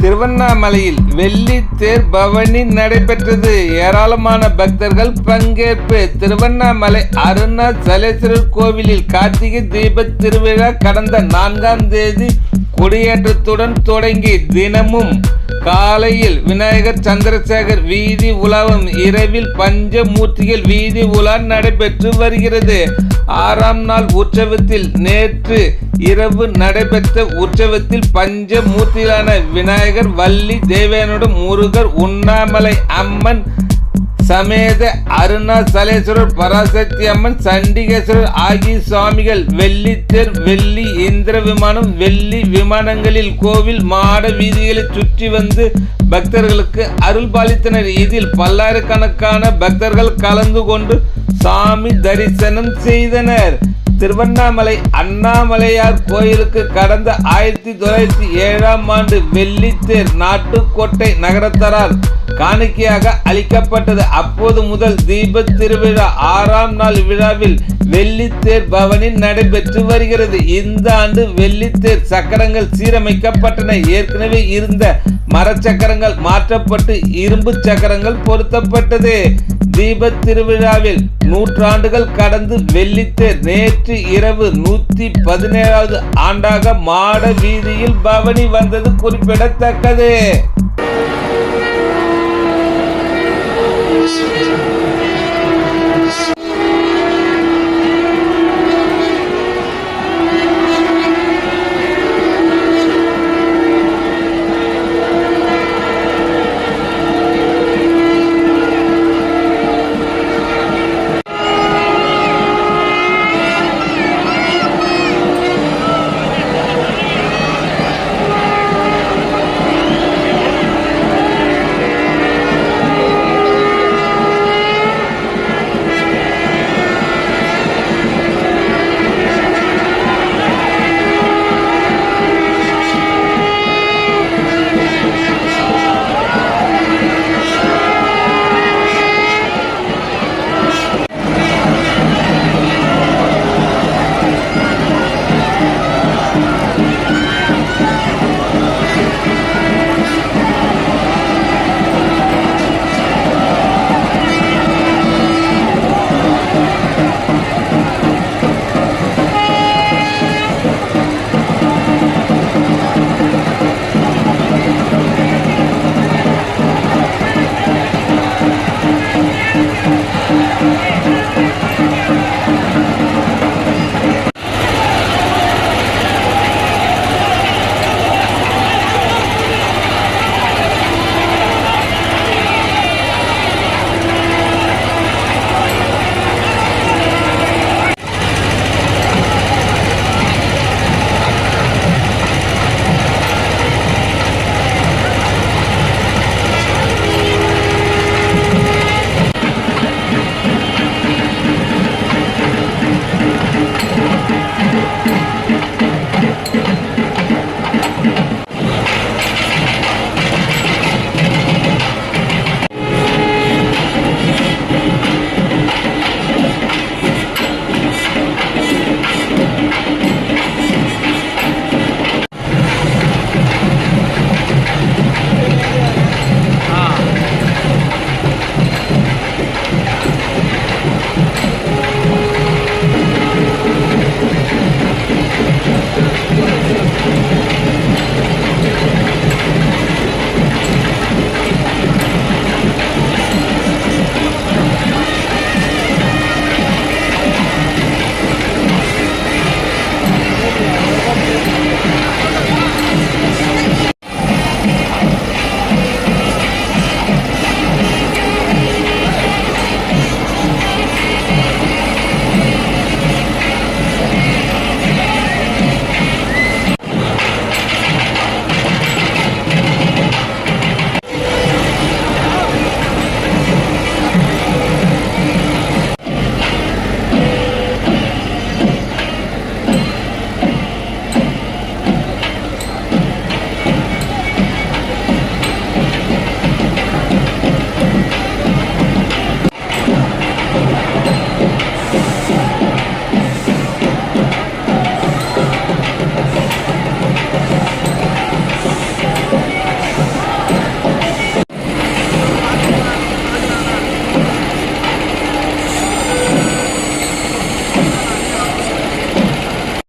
திருவண்ணாமலையில் வெள்ளி தேர் பவனி நடைபெற்றது. ஏராளமான பக்தர்கள் பங்கேற்பு. திருவண்ணாமலை அருணாச்சலேஸ்வரர் கோவிலில் கார்த்திகை தீப திருவிழா கடந்த நான்காம் தேதி கொடியேற்றத்துடன் தொடங்கி. தினமும் காலையில் விநாயகர் சந்திரசேகர் வீதி உலாவும். இரவில் பஞ்சமூர்த்திகள் வீதி உலா நடைபெற்று வருகிறது. ஆறாம் நாள் உற்சவத்தில் நேற்று இரவு நடைபெற்ற உற்சவத்தில் பஞ்ச மூர்த்தியான விநாயகர் வள்ளி தேவேனுடன் முருகர் உண்ணாமலை அம்மன் சமேத அருணாசலேஸ்வரர் பராசக்தி அம்மன் சண்டிகேஸ்வரர் ஆகிய சுவாமிகள் வெள்ளித்தேர் வெள்ளி இந்திர விமானம் வெள்ளி விமானங்களில் கோவில் மாட வீதிகளை சுற்றி வந்து பக்தர்களுக்கு அருள் பாலித்தனர் இதில் பல்லாயிரக்கணக்கான பக்தர்கள் கலந்து கொண்டு சாமி தரிசனம் செய்தனர். திருவண்ணாமலை அண்ணாமலையார் கோயிலுக்கு கடந்த ஆயிரத்தி தொள்ளாயிரத்தி ஏழாம் ஆண்டு வெள்ளித்தேர் நாட்டுக்கோட்டை நகரத்தரால் காணிக்கையாக அளிக்கப்பட்டது. அப்போது முதல் தீப திருவிழா ஆறாம் நாள் விழாவில் வெள்ளித்தேர் பவனில் நடைபெற்று வருகிறது. இந்த ஆண்டு வெள்ளித்தேர் சக்கரங்கள் சீரமைக்கப்பட்டன. ஏற்கனவே இருந்த மரச்சக்கரங்கள் மாற்றப்பட்டு இரும்பு சக்கரங்கள் பொருத்தப்பட்டது. தீப திருவிழாவில் நூற்றாண்டுகள் கடந்து வெள்ளித்த நேற்று இரவு நூத்தி பதினேழாவது ஆண்டாக மாட வீதியில் பவனி வந்தது குறிப்பிடத்தக்கது.